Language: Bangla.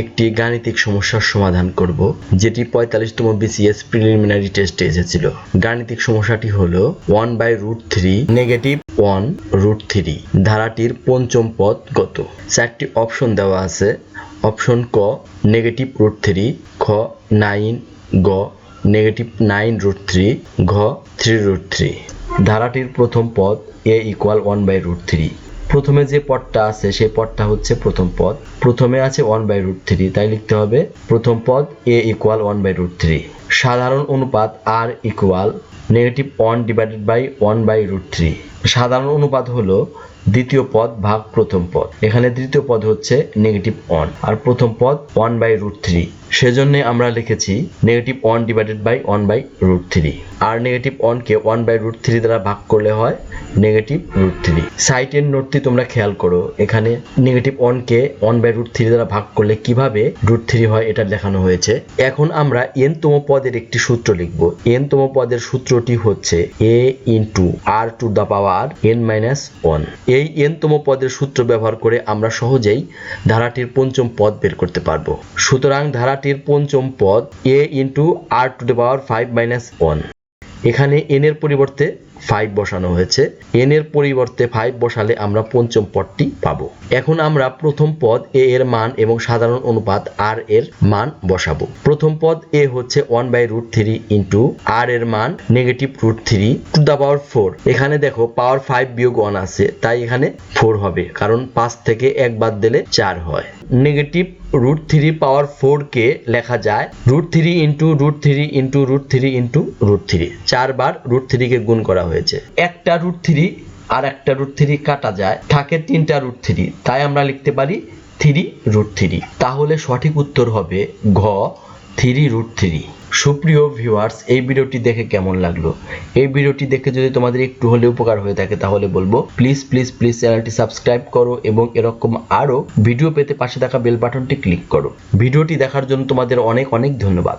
একটি গাণিতিক সমস্যার সমাধান করব, যেটি পঁয়তাল্লিশতম বিসিএস প্রিলিমিনারি টেস্টে এসেছিল। গাণিতিক সমস্যাটি হলো one by root three negative one root three ধারাটির পঞ্চম পদ কত চারটি অপশন দেওয়া আছে। অপশন ক নেগেটিভ রুট থ্রি খ নাইন গ নেগেটিভ নাইন রুট থ্রি ঘ থ্রি রুট থ্রি ধারাটির প্রথম পদ a equal one by root three প্রথমে যে পদটা আছে, সেই পদটা হচ্ছে প্রথম পদ। প্রথমে আছে ওয়ান বাই রুট থ্রি তাই লিখতে হবে প্রথম পদ a equal one by root three সাধারণ অনুপাত r equal negative one divided by one by root three সাধারণ অনুপাত হলো দ্বিতীয় পদ ভাগ প্রথম পদ। এখানে তৃতীয় পদ হচ্ছে নেগেটিভ ওয়ান আর প্রথম পদ ওয়ান বাই রুট থ্রি সেজন্য আমরা লিখেছি negative one divided by one by root three R negative ওয়ানকে ওয়ান বাই রুট থ্রি দ্বারা ভাগ করলে হয় নেগেটিভ রুট থ্রি সাইটের নোটটি তোমরা খেয়াল করো, এখানে নেগেটিভ ওয়ানকে ওয়ান বাই রুট থ্রি দ্বারা ভাগ করলে কীভাবে রুট থ্রি হয় এটা দেখানো হয়েছে। এখন আমরা এন তম পদের একটি সূত্র লিখব। এন তম পদের সূত্রটি হচ্ছে a into r to the power n minus one এই এন তম পদের সূত্র ব্যবহার করে আমরা সহজেই ধারাটির পঞ্চম পদ বের করতে পারব। সুতরাং ধারাটির পঞ্চম পদ a into r to the power five minus one এখানে এন এর পরিবর্তে ফাইভ বসানো হয়েছে। এন এর পরিবর্তে ফাইভ বসালে আমরা পঞ্চম পদটি পাবো। এখন আমরা প্রথম পদ এ এর মান এবং সাধারণ অনুপাত আর এর মান বসাবো। প্রথম পদ এ হচ্ছে one by root three into r এর মান negative root three to the power four এখানে দেখো পাওয়ার ফাইভ বিয়োগ ওয়ান আছে, তাই এখানে ফোর হবে, কারণ পাঁচ থেকে এক বাদ দিলে চার হয়। নেগেটিভ রুট থ্রি পাওয়ার ফোরকে লেখা যায় root three into root three into root three into root three চারবার রুট থ্রিকে গুণ করা হয়েছে। একটা রুট থ্রি আর একটা রুট থ্রি কাটা যায়, থাকে তিনটা রুট থ্রি তাই আমরা লিখতে পারি থ্রি রুট থ্রি তাহলে সঠিক উত্তর হবে ঘ থ্রি রুট থ্রি। সুপ্রিয় ভিউয়ার্স, এই ভিডিওটি দেখে কেমন লাগল? এই ভিডিওটি দেখে যদি তোমাদের একটু হলে উপকার হয়ে থাকে, তাহলে বলব প্লিজ প্লিজ প্লিজ চ্যানেলটি সাবস্ক্রাইব করো এবং এরকম আরও ভিডিও পেতে পাশে থাকা বেল বাটনটি ক্লিক করো। ভিডিওটি দেখার জন্য তোমাদের অনেক অনেক ধন্যবাদ।